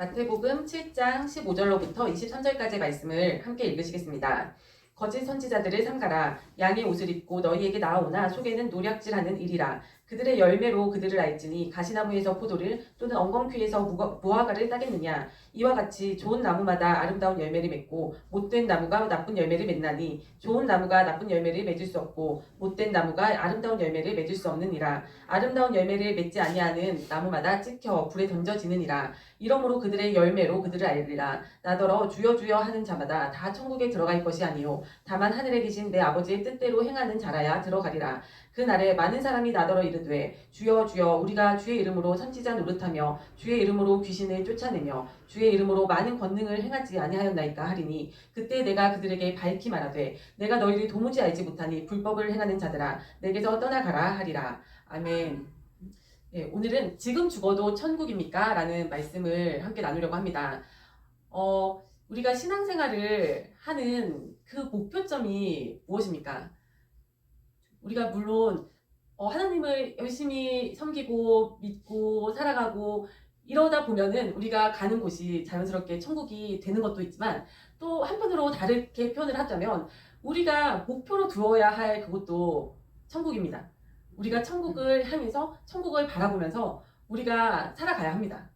마태복음 7장 15절로부터 23절까지의 말씀을 함께 읽으시겠습니다. 거짓 선지자들을 삼가라 양의 옷을 입고 너희에게 나아오나 속에는 노략질하는 일이라 그들의 열매로 그들을 알지니 가시나무에서 포도를 또는 엉겅퀴에서 무화과를 따겠느냐? 이와 같이 좋은 나무마다 아름다운 열매를 맺고 못된 나무가 나쁜 열매를 맺나니 좋은 나무가 나쁜 열매를 맺을 수 없고 못된 나무가 아름다운 열매를 맺을 수 없느니라. 아름다운 열매를 맺지 아니하는 나무마다 찍혀 불에 던져지느니라. 이러므로 그들의 열매로 그들을 알리라. 나더러 주여 주여 하는 자마다 다 천국에 들어갈 것이 아니요. 다만 하늘에 계신 내 아버지의 뜻대로 행하는 자라야 들어가리라 그날에 많은 사람이 나더러 이르되 주여 주여 우리가 주의 이름으로 선지자 노릇하며 주의 이름으로 귀신을 쫓아내며 주의 이름으로 많은 권능을 행하지 아니하였나이까 하리니 그때 내가 그들에게 밝히 말하되 내가 너희를 도무지 알지 못하니 불법을 행하는 자들아 내게서 떠나가라 하리라 아멘. 네, 오늘은 지금 죽어도 천국입니까? 라는 말씀을 함께 나누려고 합니다. 어, 우리가 신앙생활을 하는 그 목표점이 무엇입니까? 우리가 물론 어, 하나님을 열심히 섬기고 믿고 살아가고 이러다 보면은 우리가 가는 곳이 자연스럽게 천국이 되는 것도 있지만 또 한편으로 다르게 표현을 하자면 우리가 목표로 두어야 할 그것도 천국입니다. 우리가 천국을 향해서 천국을 바라보면서 우리가 살아가야 합니다.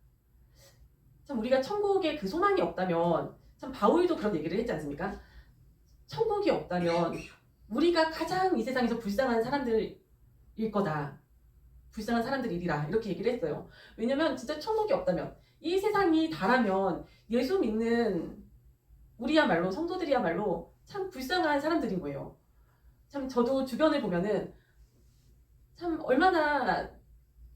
참 우리가 천국에 그 소망이 없다면 참 바울도 그런 얘기를 했지 않습니까? 천국이 없다면 우리가 가장 이 세상에서 불쌍한 사람들일 거다. 불쌍한 사람들이리라 이렇게 얘기를 했어요. 왜냐면 진짜 천국이 없다면 이 세상이 다라면 예수 믿는 우리야말로 성도들이야말로 참 불쌍한 사람들인 거예요. 참 저도 주변을 보면은 참 얼마나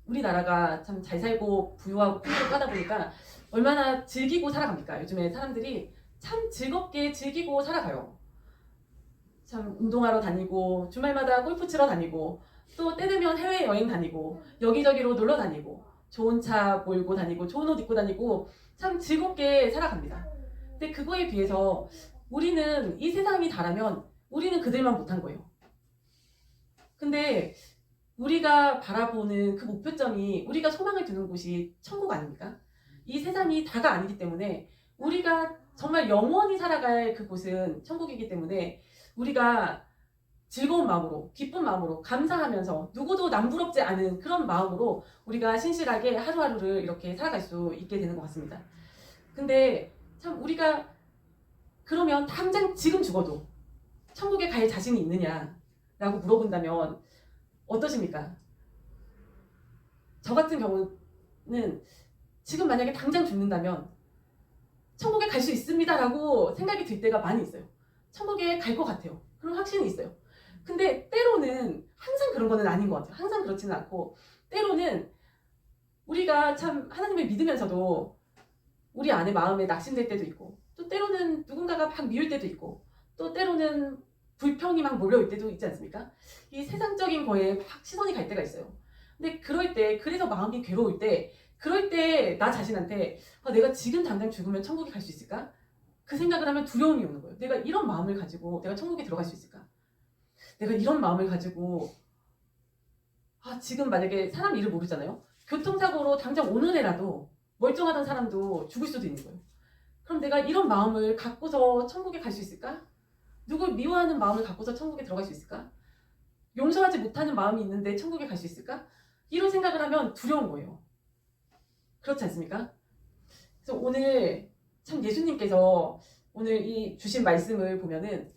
우리나라가 참 잘 살고 부유하고 풍요하다 보니까 얼마나 즐기고 살아갑니까? 요즘에 사람들이 참 즐겁게 즐기고 살아가요. 참 운동하러 다니고 주말마다 골프 치러 다니고 또 때 되면 해외 여행 다니고 여기저기로 놀러 다니고 좋은 차 몰고 다니고 좋은 옷 입고 다니고 참 즐겁게 살아갑니다. 근데 그거에 비해서 우리는 이 세상이 다라면 우리는 그들만 못한 거예요. 근데 우리가 바라보는 그 목표점이 우리가 소망을 두는 곳이 천국 아닙니까? 이 세상이 다가 아니기 때문에 우리가 정말 영원히 살아갈 그곳은 천국이기 때문에 우리가 즐거운 마음으로 기쁜 마음으로 감사하면서 누구도 남부럽지 않은 그런 마음으로 우리가 신실하게 하루하루를 이렇게 살아갈 수 있게 되는 것 같습니다. 근데 참 우리가 그러면 당장 지금 죽어도 천국에 갈 자신이 있느냐라고 물어본다면 어떠십니까? 저 같은 경우는 지금 만약에 당장 죽는다면 천국에 갈 수 있습니다라고 생각이 들 때가 많이 있어요. 천국에 갈 것 같아요. 그런 확신이 있어요. 근데 때로는 항상 그런 거는 아닌 것 같아요. 항상 그렇지는 않고 때로는 우리가 참 하나님을 믿으면서도 우리 안에 마음에 낙심될 때도 있고 또 때로는 누군가가 막 미울 때도 있고 또 때로는 불평이 막 몰려올 때도 있지 않습니까? 이 세상적인 거에 막 시선이 갈 때가 있어요. 근데 그럴 때 그래서 마음이 괴로울 때 그럴 때 나 자신한테 아, 내가 지금 당장 죽으면 천국에 갈 수 있을까? 그 생각을 하면 두려움이 오는 거예요. 내가 이런 마음을 가지고 내가 천국에 들어갈 수 있을까? 내가 이런 마음을 가지고 아 지금 만약에 사람 일을 모르잖아요. 교통사고로 당장 오늘에라도 멀쩡하던 사람도 죽을 수도 있는 거예요. 그럼 내가 이런 마음을 갖고서 천국에 갈 수 있을까? 누굴 미워하는 마음을 갖고서 천국에 들어갈 수 있을까? 용서하지 못하는 마음이 있는데 천국에 갈 수 있을까? 이런 생각을 하면 두려운 거예요. 그렇지 않습니까? 그래서 오늘 참 예수님께서 오늘 이 주신 말씀을 보면은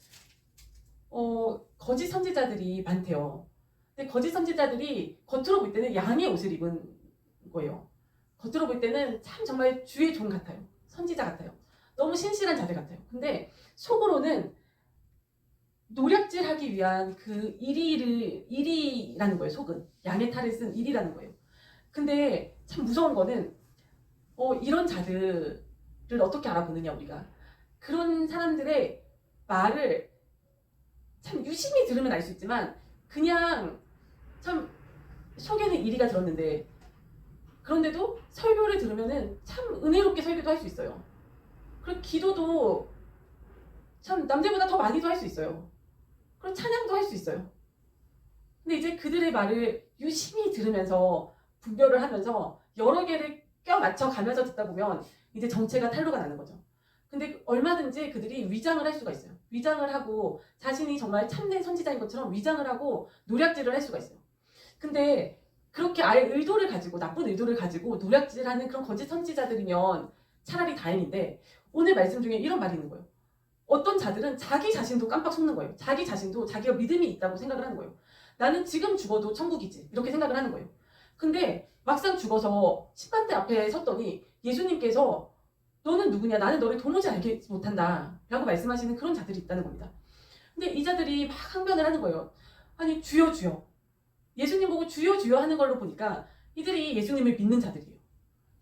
어, 거짓 선지자들이 많대요. 근데 거짓 선지자들이 겉으로 볼 때는 양의 옷을 입은 거예요. 겉으로 볼 때는 참 정말 주의 종 같아요. 선지자 같아요. 너무 신실한 자들 같아요. 근데 속으로는 노략질하기 위한 그 일이를 일이라는 거예요. 속은 양의 탈을 쓴 일이라는 거예요. 근데 참 무서운 거는 어, 이런 자들을 어떻게 알아보느냐 우리가 그런 사람들의 말을 참 유심히 들으면 알 수 있지만 그냥 참 속에는 이리가 들었는데 그런데도 설교를 들으면은 참 은혜롭게 설교도 할 수 있어요. 그리고 기도도 참 남들보다 더 많이도 할 수 있어요. 그리고 찬양도 할 수 있어요. 근데 이제 그들의 말을 유심히 들으면서 분별을 하면서 여러 개를 껴 맞춰 가면서 듣다 보면 이제 정체가 탄로가 나는 거죠. 근데 얼마든지 그들이 위장을 할 수가 있어요. 위장을 하고 자신이 정말 참된 선지자인 것처럼 위장을 하고 노략질을 할 수가 있어요. 근데 그렇게 아예 의도를 가지고 나쁜 의도를 가지고 노략질하는 그런 거짓 선지자들이면 차라리 다행인데 오늘 말씀 중에 이런 말이 있는 거예요. 어떤 자들은 자기 자신도 깜빡 속는 거예요. 자기 자신도 자기가 믿음이 있다고 생각을 하는 거예요. 나는 지금 죽어도 천국이지 이렇게 생각을 하는 거예요. 근데 막상 죽어서 심판대 앞에 섰더니 예수님께서 너는 누구냐? 나는 너를 도무지 알지 못한다. 라고 말씀하시는 그런 자들이 있다는 겁니다. 근데 이 자들이 막 항변을 하는 거예요. 아니, 주여, 주여. 예수님 보고 주여, 주여 하는 걸로 보니까 이들이 예수님을 믿는 자들이에요.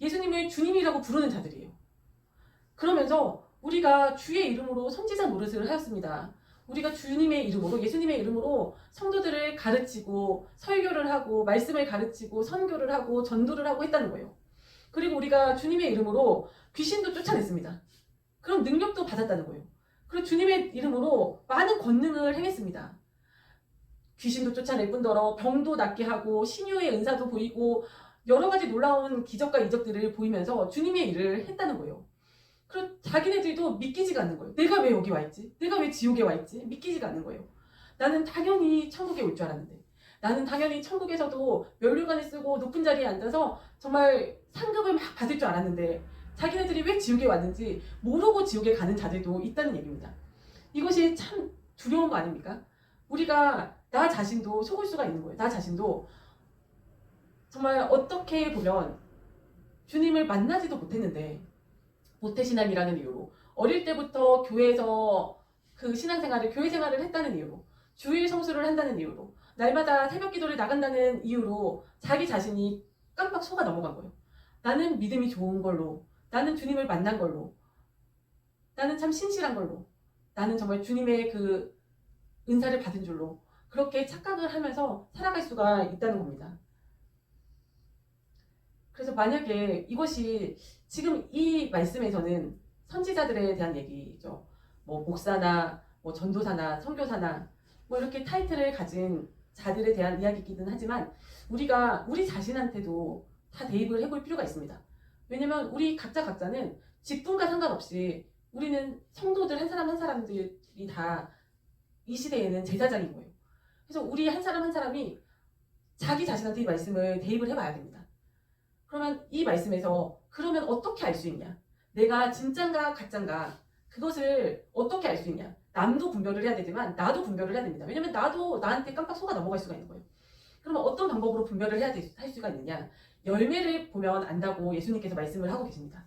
예수님을 주님이라고 부르는 자들이에요. 그러면서 우리가 주의 이름으로 선지자 노릇을 하였습니다. 우리가 주님의 이름으로, 예수님의 이름으로 성도들을 가르치고 설교를 하고 말씀을 가르치고 선교를 하고 전도를 하고 했다는 거예요. 그리고 우리가 주님의 이름으로 귀신도 쫓아냈습니다. 그런 능력도 받았다는 거예요. 그리고 주님의 이름으로 많은 권능을 행했습니다. 귀신도 쫓아낼 뿐더러 병도 낫게 하고 신유의 은사도 보이고 여러 가지 놀라운 기적과 이적들을 보이면서 주님의 일을 했다는 거예요. 그리고 자기네들도 믿기지가 않는 거예요. 내가 왜 여기 와 있지? 내가 왜 지옥에 와 있지? 믿기지가 않는 거예요. 나는 당연히 천국에 올 줄 알았는데. 나는 당연히 천국에서도 면류관을 쓰고 높은 자리에 앉아서 정말 상급을 막 받을 줄 알았는데 자기네들이 왜 지옥에 왔는지 모르고 지옥에 가는 자들도 있다는 얘기입니다. 이것이 참 두려운 거 아닙니까? 우리가 나 자신도 속을 수가 있는 거예요. 나 자신도 정말 어떻게 보면 주님을 만나지도 못했는데 모태신앙이라는 이유로 어릴 때부터 교회에서 그 신앙생활을 교회 생활을 했다는 이유로 주일 성수를 한다는 이유로 날마다 새벽 기도를 나간다는 이유로 자기 자신이 깜빡 속아 넘어간 거예요. 나는 믿음이 좋은 걸로 나는 주님을 만난 걸로 나는 참 신실한 걸로 나는 정말 주님의 그 은사를 받은 줄로 그렇게 착각을 하면서 살아갈 수가 있다는 겁니다. 그래서 만약에 이것이 지금 이 말씀에서는 선지자들에 대한 얘기죠. 뭐 목사나 뭐 전도사나 선교사나 뭐 이렇게 타이틀을 가진 자들에 대한 이야기이기는 하지만 우리가 우리 자신한테도 다 대입을 해볼 필요가 있습니다. 왜냐면 우리 각자 각자는 직분과 상관없이 우리는 성도들 한 사람 한 사람들이 다 이 시대에는 제사장인 거예요. 그래서 우리 한 사람 한 사람이 자기 자신한테 이 말씀을 대입을 해봐야 됩니다. 그러면 이 말씀에서 그러면 어떻게 알 수 있냐? 내가 진짠가 가짠가 그것을 어떻게 알 수 있냐? 남도 분별을 해야 되지만 나도 분별을 해야 됩니다. 왜냐면 나도 나한테 깜빡 속아 넘어갈 수가 있는 거예요. 그러면 어떤 방법으로 분별을 해야 될- 할 수가 있느냐? 열매를 보면 안다고 예수님께서 말씀을 하고 계십니다.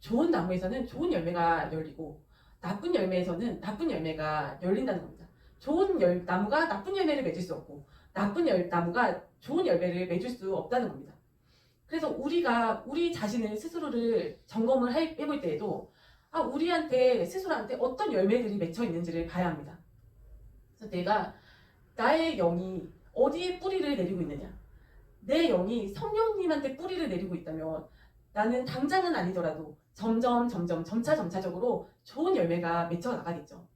좋은 나무에서는 좋은 열매가 열리고 나쁜 열매에서는 나쁜 열매가 열린다는 겁니다. 좋은 열, 나무가 나쁜 열매를 맺을 수 없고 나쁜 열, 나무가 좋은 열매를 맺을 수 없다는 겁니다. 그래서 우리가 우리 자신을 스스로를 점검을 해- 해볼 때에도 아, 우리한테 스스로한테 어떤 열매들이 맺혀 있는지를 봐야 합니다. 그래서 내가 나의 영이 어디에 뿌리를 내리고 있느냐? 내 영이 성령님한테 뿌리를 내리고 있다면 나는 당장은 아니더라도 점점 점점 점차 점차적으로 좋은 열매가 맺혀 나가겠죠.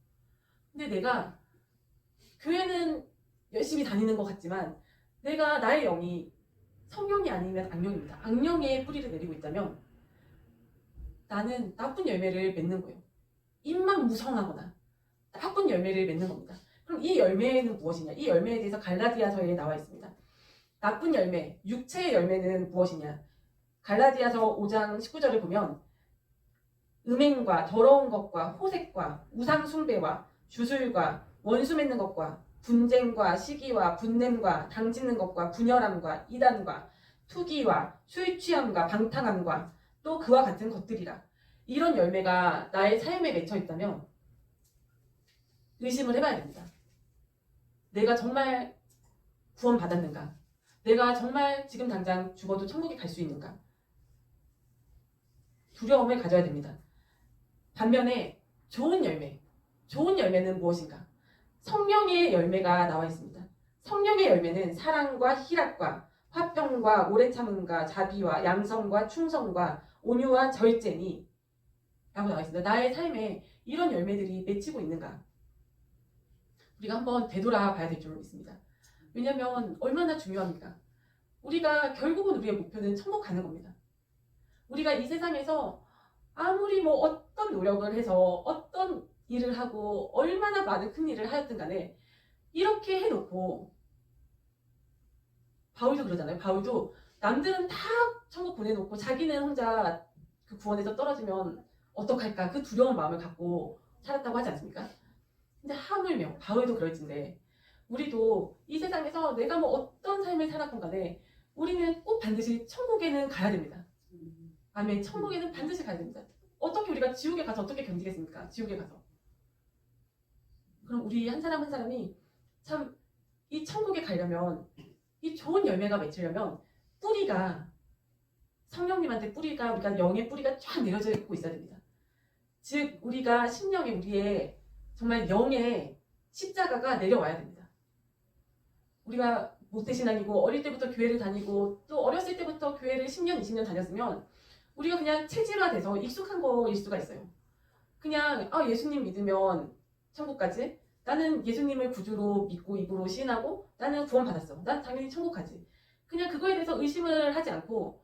근데 내가 교회는 열심히 다니는 것 같지만 내가 나의 영이 성령이 아니면 악령입니다. 악령의 뿌리를 내리고 있다면 나는 나쁜 열매를 맺는 거예요. 입만 무성하거나 나쁜 열매를 맺는 겁니다. 그럼 이 열매는 무엇이냐? 이 열매에 대해서 갈라디아서에 나와 있습니다. 나쁜 열매, 육체의 열매는 무엇이냐? 갈라디아서 5장 19절을 보면 음행과 더러운 것과 호색과 우상 숭배와 주술과 원수 맺는 것과 분쟁과 시기와 분냄과 당짓는 것과 분열함과 이단과 투기와 술 취함과 방탕함과 또 그와 같은 것들이라. 이런 열매가 나의 삶에 맺혀 있다면 의심을 해봐야 됩니다. 내가 정말 구원받았는가? 내가 정말 지금 당장 죽어도 천국에 갈 수 있는가? 두려움을 가져야 됩니다. 반면에 좋은 열매, 좋은 열매는 무엇인가? 성령의 열매가 나와 있습니다. 성령의 열매는 사랑과 희락과 화평과 오래 참음과 자비와 양성과 충성과 온유와 절제니 라고 나와 있습니다. 나의 삶에 이런 열매들이 맺히고 있는가? 우리가 한번 되돌아 봐야 될줄 믿습니다. 왜냐하면 얼마나 중요합니까? 우리가 결국은 우리의 목표는 천국 가는 겁니다. 우리가 이 세상에서 아무리 뭐 어떤 노력을 해서 어떤 일을 하고 얼마나 많은 큰 일을 하였든 간에 이렇게 해놓고 바울도 그러잖아요. 바울도 남들은 다 천국 보내놓고 자기는 혼자 그 구원에서 떨어지면 어떡할까 그 두려운 마음을 갖고 살았다고 하지 않습니까? 근데 하물며 바울도 그럴진데 우리도 이 세상에서 내가 뭐 어떤 삶을 살았건 간에 우리는 꼭 반드시 천국에는 가야 됩니다. 아멘. 천국에는 반드시 가야 됩니다. 어떻게 우리가 지옥에 가서 어떻게 견디겠습니까? 지옥에 가서. 그럼 우리 한 사람 한 사람이 참 이 천국에 가려면 이 좋은 열매가 맺히려면 뿌리가 성령님한테 뿌리가 우리가 영의 뿌리가 쫙 내려져 있고 있어야 됩니다. 즉 우리가 심령에 우리의 정말 영의 십자가가 내려와야 됩니다. 우리가 모태신앙이고 어릴 때부터 교회를 다니고 또 어렸을 때부터 교회를 10년, 20년 다녔으면 우리가 그냥 체질화돼서 익숙한 거일 수가 있어요. 그냥 아 예수님 믿으면 천국 가지. 나는 예수님을 구주로 믿고 입으로 시인하고 나는 구원 받았어. 난 당연히 천국 가지. 그냥 그거에 대해서 의심을 하지 않고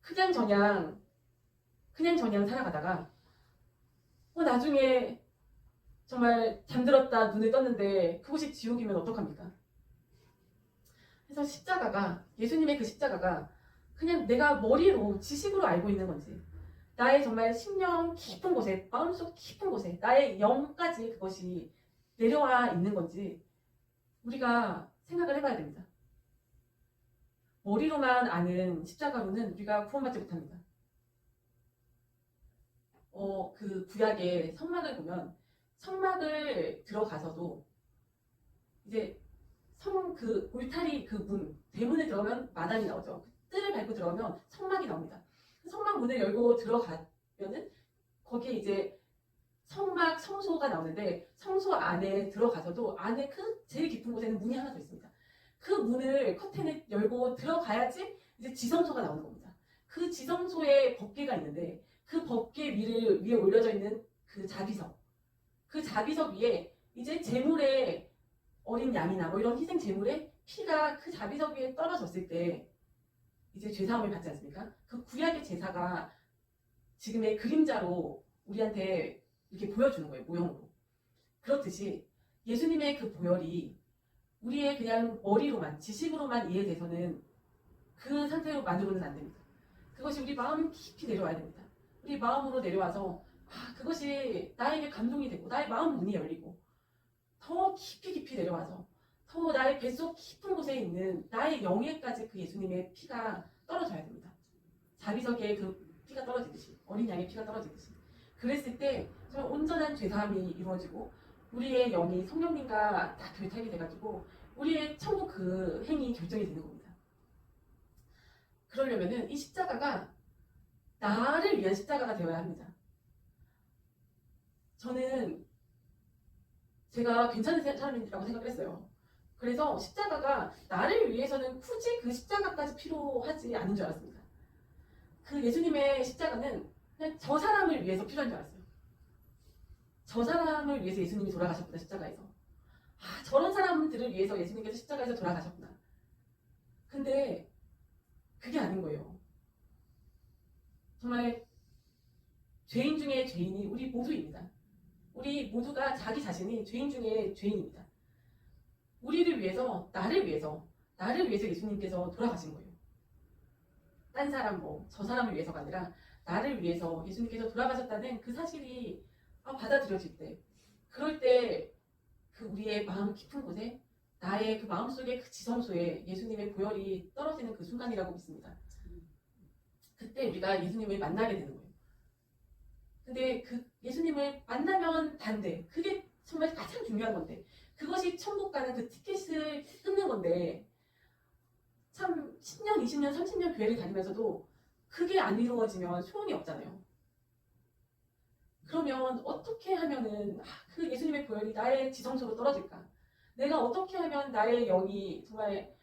그냥 저냥 그냥 저냥 살아가다가 어, 나중에 정말 잠들었다 눈을 떴는데 그곳이 지옥이면 어떡합니까? 그래서 십자가가 예수님의 그 십자가가 그냥 내가 머리로 지식으로 알고 있는 건지 나의 정말 심령 깊은 곳에 마음속 깊은 곳에 나의 영까지 그것이 내려와 있는 건지 우리가 생각을 해봐야 됩니다. 머리로만 아는 십자가로는 우리가 구원받지 못합니다. 어, 그 구약의 성막을 보면 성막을 들어가서도 이제 성 그 울타리 그 문 대문에 들어가면 마당이 나오죠. 그 뜰을 밟고 들어가면 성막이 나옵니다. 그 성막 문을 열고 들어가면은 거기에 이제 성막 성소가 나오는데 성소 안에 들어가서도 안에 그 제일 깊은 곳에는 문이 하나 더 있습니다. 그 문을 커튼을 열고 들어가야지 이제 지성소가 나오는 겁니다. 그 지성소에 법궤가 있는데 그 법궤 위를 위에 올려져 있는 그 자비석, 그 자비석 위에 이제 제물에 어린 양이나 뭐 이런 희생 제물에 피가 그 자비석 위에 떨어졌을 때 이제 죄사함을 받지 않습니까? 그 구약의 제사가 지금의 그림자로 우리한테 이렇게 보여주는 거예요, 모형으로. 그렇듯이 예수님의 그 보혈이 우리의 그냥 머리로만, 지식으로만 이해돼서는 그 상태로만으로는 안 됩니다. 그것이 우리 마음 깊이 내려와야 됩니다. 우리 마음으로 내려와서, 아, 그것이 나에게 감동이 되고, 나의 마음 문이 열리고, 더 깊이 깊이 내려와서, 더 나의 뱃속 깊은 곳에 있는 나의 영예까지 그 예수님의 피가 떨어져야 됩니다. 자비석에 그 피가 떨어지듯이, 어린 양의 피가 떨어지듯이. 그랬을 때 정말 온전한 죄사함이 이루어지고 우리의 영이 성령님과 다 결탁이 돼가지고 우리의 천국 그 행이 결정이 되는 겁니다. 그러려면은 이 십자가가 나를 위한 십자가가 되어야 합니다. 저는 제가 괜찮은 사람이라고 생각을 했어요. 그래서 십자가가 나를 위해서는 굳이 그 십자가까지 필요하지 않은 줄 알았습니다. 그 예수님의 십자가는 그냥 저 사람을 위해서 필요한 줄 알았어요. 저 사람을 위해서 예수님이 돌아가셨구나 십자가에서. 아 저런 사람들을 위해서 예수님께서 십자가에서 돌아가셨구나. 근데 그게 아닌 거예요. 정말 죄인 중에 죄인이 우리 모두입니다. 우리 모두가 자기 자신이 죄인 중에 죄인입니다. 우리를 위해서 나를 위해서 나를 위해서 예수님께서 돌아가신 거예요. 딴 사람 뭐 저 사람을 위해서가 아니라 나를 위해서 예수님께서 돌아가셨다는 그 사실이 아, 받아들여질 때, 그럴 때 그 우리의 마음 깊은 곳에 나의 그 마음속의 그 지성소에 예수님의 보혈이 떨어지는 그 순간이라고 믿습니다. 그때 우리가 예수님을 만나게 되는 거예요. 근데 그 예수님을 만나면 단데 그게 정말 가장 중요한 건데 그것이 천국 가는 그 티켓을 끊는 건데 참 10년, 20년, 30년 교회를 다니면서도 그게 안 이루어지면 소용이 없잖아요. 그러면 어떻게 하면은 아, 그 예수님의 보혈이 나의 지성소로 떨어질까? 내가 어떻게 하면 나의 영이 정말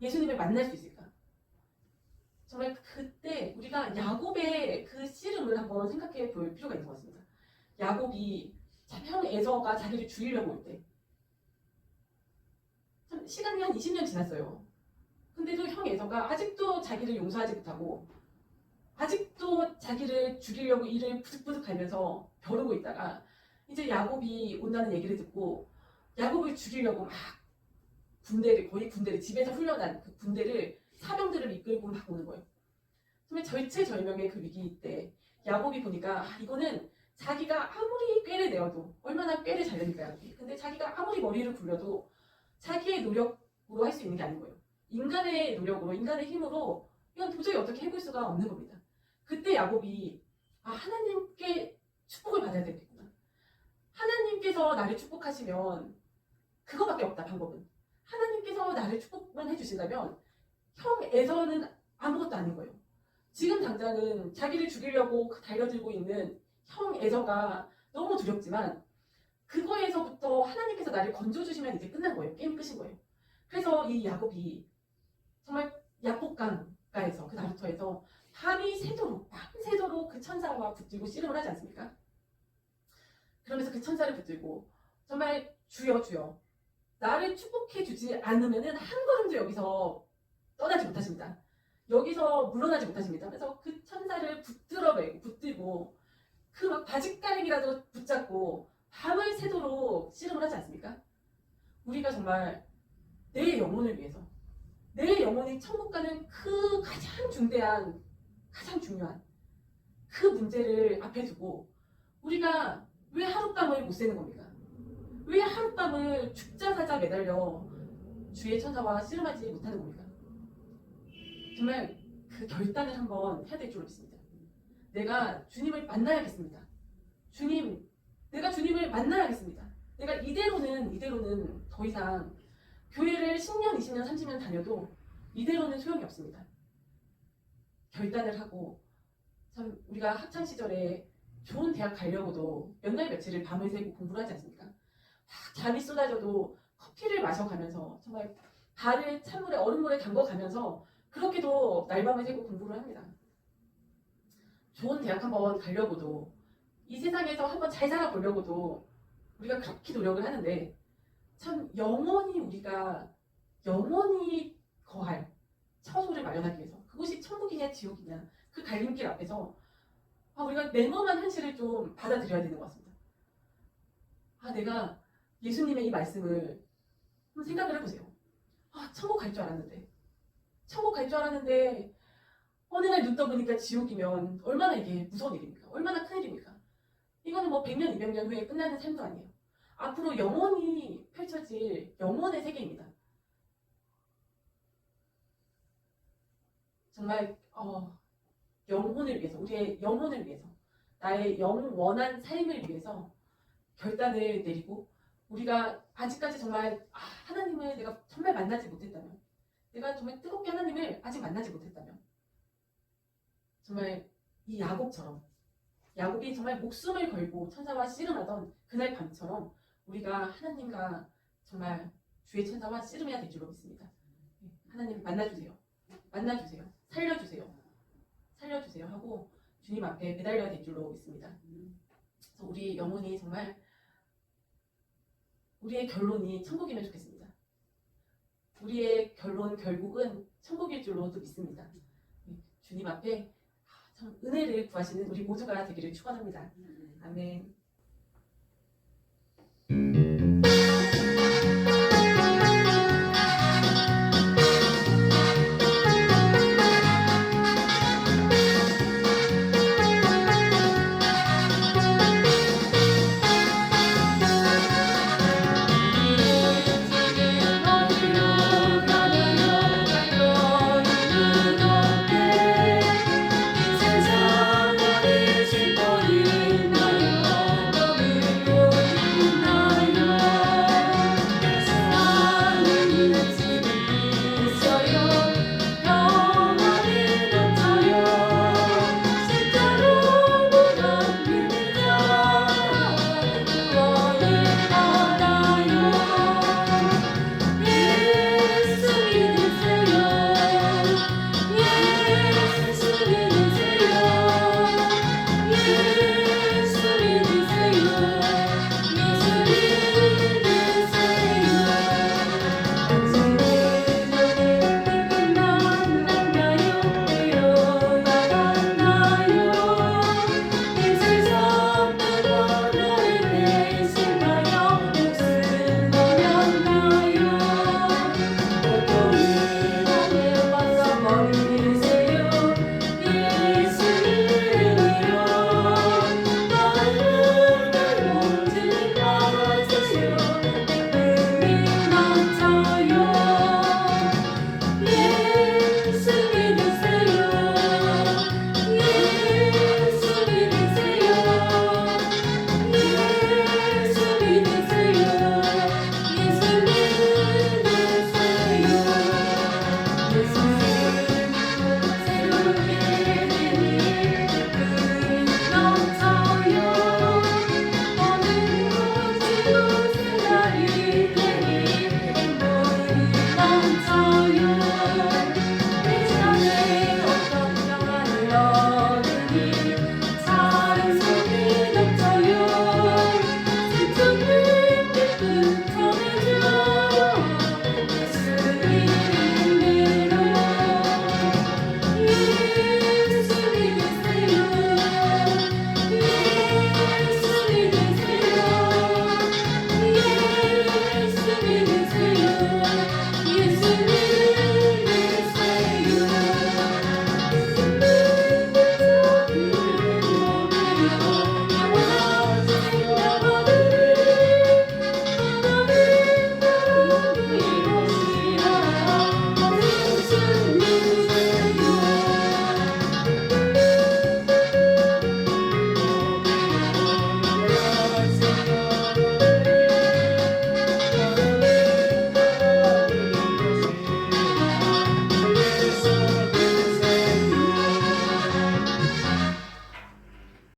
예수님을 만날 수 있을까? 정말 그때 우리가 야곱의 그 씨름을 한번 생각해 볼 필요가 있는 것 같습니다. 야곱이 참형 에서가 자기를 죽이려고 올 때. 참 시간이 한 20년 지났어요. 근데도 형 에서가 아직도 자기를 용서하지 못하고 아직도 자기를 죽이려고 일을 부득부득 하면서 벼르고 있다가 이제 야곱이 온다는 얘기를 듣고 야곱을 죽이려고 막 군대를 거의 군대를 집에서 훈련한 그 군대를 사병들을 이끌고 막 오는 거예요. 정말 절체절명의 그 위기 때 야곱이 보니까 아, 이거는 자기가 아무리 꾀를 내어도 얼마나 꾀를 잘 내니까 근데 자기가 아무리 머리를 굴려도 자기의 노력으로 할 수 있는 게 아닌 거예요. 인간의 노력으로 인간의 힘으로 이건 도저히 어떻게 해볼 수가 없는 겁니다. 그때 야곱이 아 하나님께 축복을 받아야 되겠구나. 하나님께서 나를 축복하시면 그거밖에 없다 방법은. 하나님께서 나를 축복만 해주신다면 형 에서는 아무것도 아닌 거예요. 지금 당장은 자기를 죽이려고 달려들고 있는 형 에서가 너무 두렵지만 그거에서부터 하나님께서 나를 건져주시면 이제 끝난 거예요. 게임 끝인 거예요. 그래서 이 야곱이 정말 야복강가에서 그 나루터에서 밤이 새도록 밤새도록 그 천사와 붙들고 씨름을 하지 않습니까? 그러면서 그 천사를 붙들고 정말 주여 주여 나를 축복해 주지 않으면은 한 걸음도 여기서 떠나지 못하십니다. 여기서 물러나지 못하십니다. 그래서 그 천사를 붙들어 매고 붙들고 그 막 바짓가랑이라도 붙잡고 밤을 새도록 씨름을 하지 않습니까? 우리가 정말 내 영혼을 위해서 내 영혼이 천국 가는 그 가장 중대한 가장 중요한 그 문제를 앞에 두고 우리가 왜 하룻밤을 못 새는 겁니까? 왜 하룻밤을 죽자 사자 매달려 주의 천사와 씨름하지 못하는 겁니까? 정말 그 결단을 한번 해야 될줄 믿습니다. 내가 주님을 만나야겠습니다. 주님, 내가 주님을 만나야겠습니다. 내가 이대로는 이대로는 더 이상 교회를 10년, 20년, 30년 다녀도 이대로는 소용이 없습니다. 결단을 하고 참 우리가 학창 시절에 좋은 대학 가려고도 몇 날 며칠을 밤을 새고 공부를 하지 않습니까? 막 잠이 쏟아져도 커피를 마셔가면서 정말 발을 찬물에 얼음물에 담궈가면서 그렇게도 날밤을 새고 공부를 합니다. 좋은 대학 한번 가려고도 이 세상에서 한번 잘 살아보려고도 우리가 그렇게 노력을 하는데 참 영원히 우리가 영원히 거할 처소를 마련하기 위해서 그곳이 천국이냐 지옥이냐 그 갈림길 앞에서 아, 우리가 냉엄한 현실을 좀 받아들여야 되는 것 같습니다. 아 내가 예수님의 이 말씀을 한번 생각을 해보세요. 아 천국 갈 줄 알았는데 천국 갈 줄 알았는데 어느 날 눈 떠보니까 지옥이면 얼마나 이게 무서운 일입니까? 얼마나 큰 일입니까? 이거는 뭐 100년, 200년 후에 끝나는 삶도 아니에요. 앞으로 영원히 펼쳐질 영원의 세계입니다. 정말 어, 영혼을 위해서, 우리의 영혼을 위해서, 나의 영원한 삶을 위해서 결단을 내리고 우리가 아직까지 정말 아, 하나님을 내가 정말 만나지 못했다면, 내가 정말 뜨겁게 하나님을 아직 만나지 못했다면, 정말 이 야곱처럼 야곱이 정말 목숨을 걸고 천사와 씨름하던 그날 밤처럼 우리가 하나님과 정말 주의 천사와 씨름해야 될 줄로 믿습니다. 네, 하나님 만나주세요. 만나주세요. 살려주세요. 살려주세요 하고 주님 앞에 매달려야 될 줄로 믿습니다. 그래서 우리 영혼이 정말 우리의 결론이 천국이면 좋겠습니다. 우리의 결론 결국은 천국일 줄로도 믿습니다. 주님 앞에 참 은혜를 구하시는 우리 모두가 되기를 축원합니다. 아멘.